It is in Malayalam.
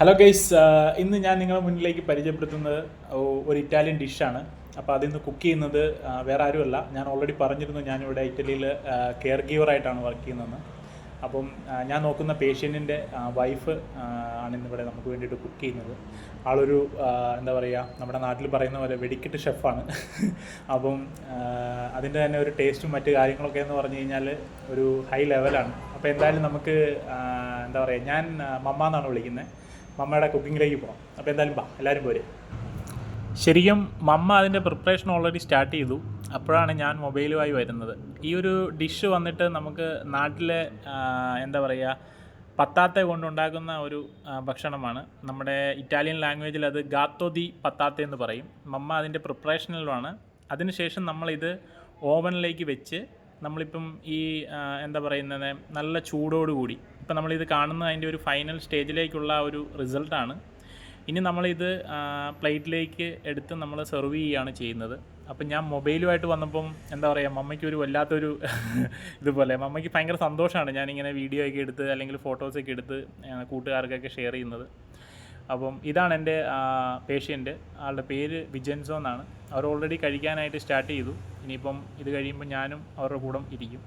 ഹലോ ഗൈസ് ഇന്ന് ഞാൻ നിങ്ങളുടെ മുന്നിലേക്ക് പരിചയപ്പെടുത്തുന്നത് ഒരു ഇറ്റാലിയൻ ഡിഷാണ് അപ്പോൾ അതിന്ന് കുക്ക് ചെയ്യുന്നത് വേറെ ആരുമല്ല. ഞാൻ ഓൾറെഡി പറഞ്ഞിരുന്നു ഞാനിവിടെ ഇറ്റലിയിൽ കെയർ ഗീവറായിട്ടാണ് വർക്ക് ചെയ്യുന്നതെന്ന്. അപ്പം ഞാൻ നോക്കുന്ന പേഷ്യന്റിന്റെ വൈഫ് ആണ് ഇന്നിവിടെ നമുക്ക് വേണ്ടിയിട്ട് കുക്ക് ചെയ്യുന്നത്. ആളൊരു എന്താ പറയുക നമ്മുടെ നാട്ടിൽ പറയുന്ന പോലെ വെടിക്കെട്ട് ഷെഫാണ് അപ്പം അതിന്റെ തന്നെ ഒരു ടേസ്റ്റും മറ്റു കാര്യങ്ങളൊക്കെ എന്ന് പറഞ്ഞു കഴിഞ്ഞാൽ ഒരു ഹൈ ലെവലാണ് അപ്പോൾ എന്തായാലും നമുക്ക് എന്താ പറയുക ഞാൻ മമ്മ എന്നാണ് വിളിക്കുന്നത് മമ്മയുടെ കുക്കിങ്ങിലേക്ക് പോകാം അപ്പോൾ എന്തായാലും ബാ എല്ലാവരും പോരെ. ശരിക്കും മമ്മ അതിന്റെ പ്രിപ്പറേഷൻ ഓൾറെഡി സ്റ്റാർട്ട് ചെയ്തു. അപ്പോഴാണ് ഞാൻ മൊബൈലുമായി വരുന്നത്. ഈ ഒരു ഡിഷ് വന്നിട്ട് നമുക്ക് നാട്ടിലെ എന്താ പറയുക പത്താത്ത കൊണ്ടുണ്ടാക്കുന്ന ഒരു ഭക്ഷണമാണ്. നമ്മുടെ ഇറ്റാലിയൻ ലാംഗ്വേജിൽ അത് ഗാത്തോ ദി പത്താത്ത എന്ന് പറയും. മമ്മ അതിന്റെ പ്രിപ്പറേഷനിലുമാണ് അതിനുശേഷം നമ്മളിത് ഓവനിലേക്ക് വെച്ച് നമ്മളിപ്പം ഈ എന്താ പറയുന്നത് നല്ല ചൂടോടുകൂടി. ഇപ്പം നമ്മളിത് കാണുന്ന അതിന്റെ ഒരു ഫൈനൽ സ്റ്റേജിലേക്കുള്ള ഒരു റിസൾട്ടാണ്. ഇനി നമ്മളിത് പ്ലേറ്റിലേക്ക് എടുത്ത് നമ്മൾ സെർവ് ചെയ്യുകയാണ് ചെയ്യുന്നത്. അപ്പം ഞാൻ മൊബൈലുമായിട്ട് വന്നപ്പം എന്താ പറയുക മമ്മയ്ക്ക് ഒരു വല്ലാത്തൊരു ഇതുപോലെ മമ്മയ്ക്ക് ഭയങ്കര സന്തോഷമാണ് ഞാനിങ്ങനെ വീഡിയോ ഒക്കെ എടുത്ത് അല്ലെങ്കിൽ ഫോട്ടോസൊക്കെ എടുത്ത് കൂട്ടുകാർക്കൊക്കെ ഷെയർ ചെയ്യുന്നത്. അപ്പം ഇതാണ് എന്റെ പേഷ്യന്റ് ആളുടെ പേര് വിജൻസോ എന്നാണ്. അവർ ഓൾറെഡി കഴിക്കാനായിട്ട് സ്റ്റാർട്ട് ചെയ്തു. ഇനിയിപ്പം ഇത് കഴിയുമ്പോൾ ഞാനും അവരുടെ കൂടെ ഇരിക്കും.